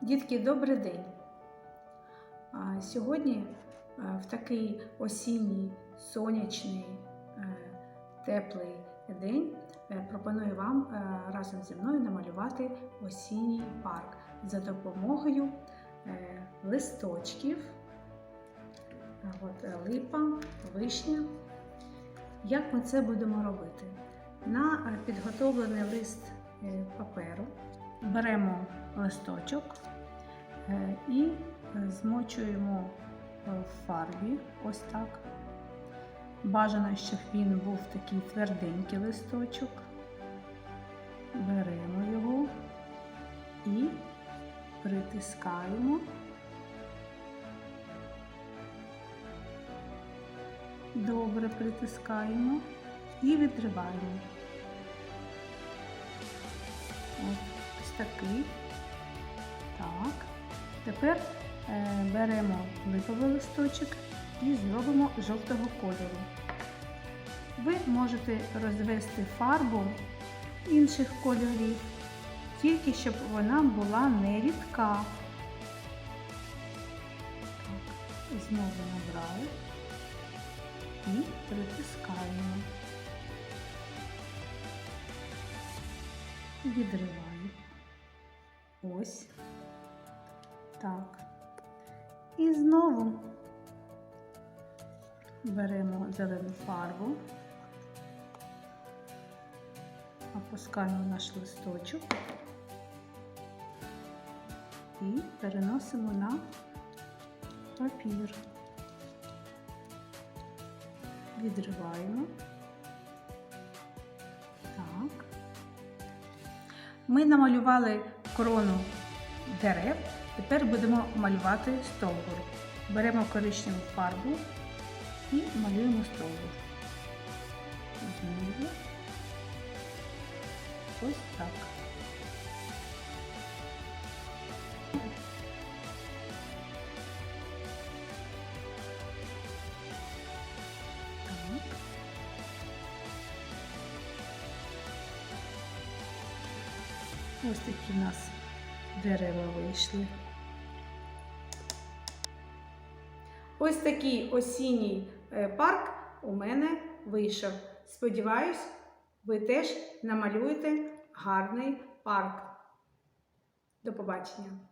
Дітки, добрий день! Сьогодні е, в такий осінній, сонячний, е, теплий день е, пропоную вам разом зі мною намалювати осінній парк за допомогою листочків, от, липа, вишня. Як ми це будемо робити? На підготовлений лист паперу беремо листочок е, і е, змочуємо е, в фарбі ось так. Бажано, щоб він був такий тверденький листочок. Беремо його і притискаємо. Добре притискаємо і відриваємо. Ось такий. Тепер е, беремо липовий листочок і зробимо жовтого кольору. Ви можете розвести фарбу інших кольорів, тільки щоб вона була не рідка. Так, знову набрали і притискаємо. Відриваю. Ось. Так. І знову беремо зелену фарбу, опускаємо наш листочок і переносимо на папір. Відриваємо. Так. Ми намалювали крону дерев. Тепер будемо малювати стовбур. Беремо коричневу фарбу і малюємо стовбур. Знову. Ось. Так. Ось такі в нас дерева вийшли. Ось такий осінній е, парк у мене вийшов. Сподіваюсь, ви теж намалюєте гарний парк. До побачення!